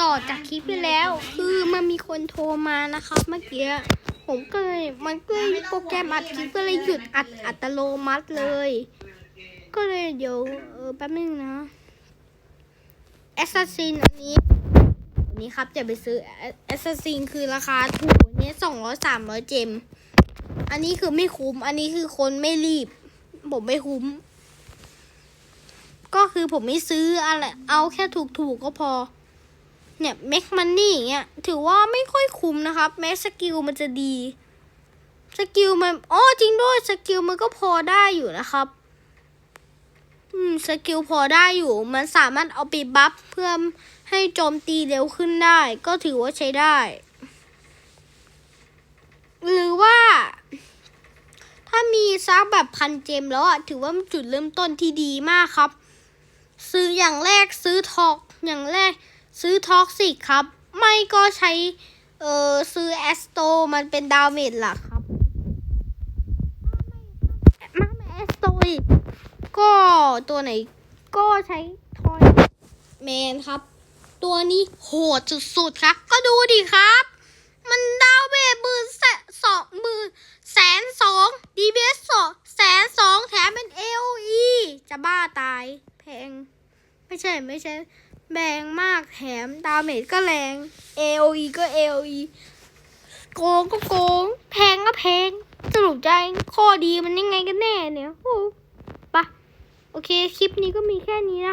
ต่อจากคลิปที่แล้ว คือมันมีคนโทรมานะครับ เมื่อกี้ผมก็เลยมันก็เลยโปรแกรมอัดคลิปก็เลยหยุดอัดอัตโนมัติเลย ก็เลยเดี๋ยวเออแป๊บนึงนะแอสซัสซินอันนี้อันนี้ครับจะไปซื้อแอสซัสซินคือราคาถูกอันนี้สองร้อยสามร้อยเจม อันนี้คือไม่คุ้ม อันนี้คือคนไม่รีบ ผมไม่คุ้ม ก็คือผมไม่ซื้ออะไรเอาแค่ถูกๆก็พอ เนี่ยแม็กมันนี่อย่างเงี้ยถือว่าไม่ค่อยคุ้มนะครับ แม้สกิลมันจะดีสกิลมันอ๋อจริงด้วยสกิลมันก็พอได้อยู่นะครับ อืมสกิลพอได้อยู่ มันสามารถเอาไปบัฟเพื่อให้โจมตีเร็วขึ้นได้ ก็ถือว่าใช้ได้ หรือว่า ถ้ามีซักแบบพันเจมแล้วอะถือว่ามันจุดเริ่มต้นที่ดีมากครับ ซื้ออย่างแรกซื้อทอกอย่างแรก ซื้อท็อกซิกครับ ไม่ก็ใช้ เออซื้อแอสโตมันเป็นดาวเมจหลักครับมาไม่แอสโตก็ตัวไหนก็ใช้ทอยแมนครับ ตัวนี้โหดสุดๆครับ ก็ดูดิครับ มันดาวเมจมื่นแสสองมื่นแสนสองดีเบสสองแสนสองแถมเป็นเอลีจะบ้าตาย แพง ไม่ใช่ไม่ใช่ แรงมากแถมดาเมจก็แรง AOE ก็ AOE โกงก็โกง แพงก็แพง สรุปใจข้อดีมันยังไงกันแน่เนี่ยโอ้ปะโอเค คลิปนี้ก็มีแค่นี้นะ